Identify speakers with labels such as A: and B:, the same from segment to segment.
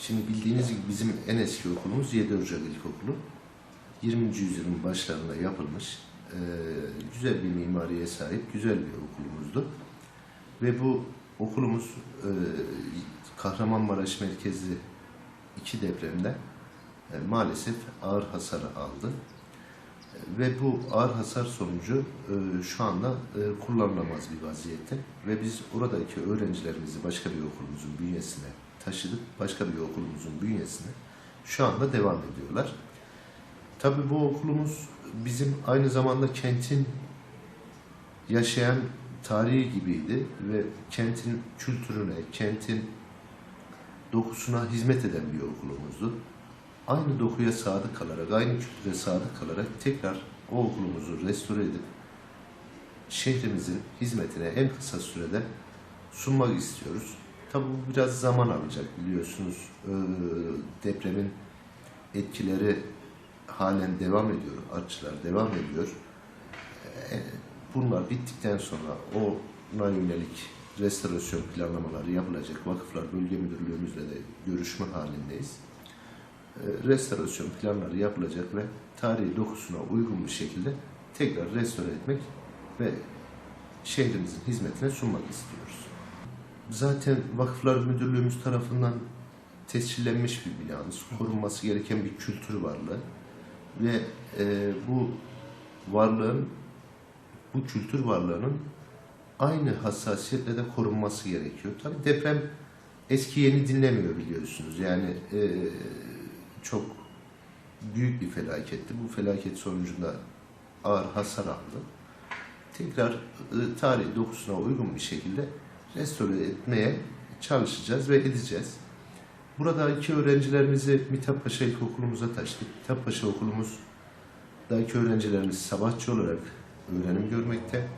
A: Şimdi bildiğiniz gibi bizim en eski okulumuz 7 Ocak İlkokulu. 20. yüzyılın başlarında yapılmış, güzel bir mimariye sahip, güzel bir okulumuzdu. Ve bu okulumuz Kahramanmaraş merkezli iki depremde maalesef ağır hasar aldı. Ve bu ağır hasar sonucu şu anda kullanılamaz bir vaziyette. Ve biz oradaki öğrencilerimizi başka bir okulumuzun bünyesine taşıdık. Başka bir okulumuzun bünyesine şu anda devam ediyorlar. Tabii bu okulumuz bizim aynı zamanda kentin yaşayan tarihi gibiydi ve kentin kültürüne, kentin dokusuna hizmet eden bir okulumuzdu. Aynı dokuya sadık kalarak, aynı kültüre sadık kalarak tekrar o okulumuzu restore edip şehrimizin hizmetine en kısa sürede sunmak istiyoruz. Tabii bu biraz zaman alacak biliyorsunuz. Ee, depremin etkileri halen devam ediyor, artçılar devam ediyor. Ee, Bunlar bittikten sonra ona yönelik restorasyon planlamaları yapılacak. Vakıflar Bölge Müdürlüğümüzle de görüşme halindeyiz. Ee, Restorasyon planları yapılacak ve tarihi dokusuna uygun bir şekilde tekrar restore etmek ve şehrimizin hizmetine sunmak istiyoruz. Zaten Vakıflar Müdürlüğümüz tarafından tescillenmiş bir binamız, korunması gereken bir kültür varlığı ve e, bu varlığın, bu kültür varlığının aynı hassasiyetle de korunması gerekiyor. Tabii deprem eski yeni dinlemiyor biliyorsunuz. Yani e, çok büyük bir felaketti. Bu felaket sonucunda ağır hasar aldı. Tekrar e, tarihi dokusuna uygun bir şekilde restore etmeye çalışacağız ve edeceğiz. Buradaki öğrencilerimizi Mithat Paşa İlkokulumuza taşıdık. Mithat Paşa okulumuzdaki öğrencilerimiz sabahçı olarak öğrenim görmekte.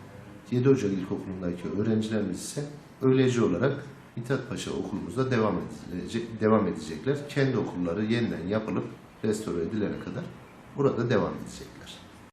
A: 7 Ocak İlkokulu'ndaki öğrencilerimiz ise öğleci olarak Mithat Paşa okulumuzda devam edecek, devam edecekler. Kendi okulları yeniden yapılıp restore edilene kadar burada devam edecekler.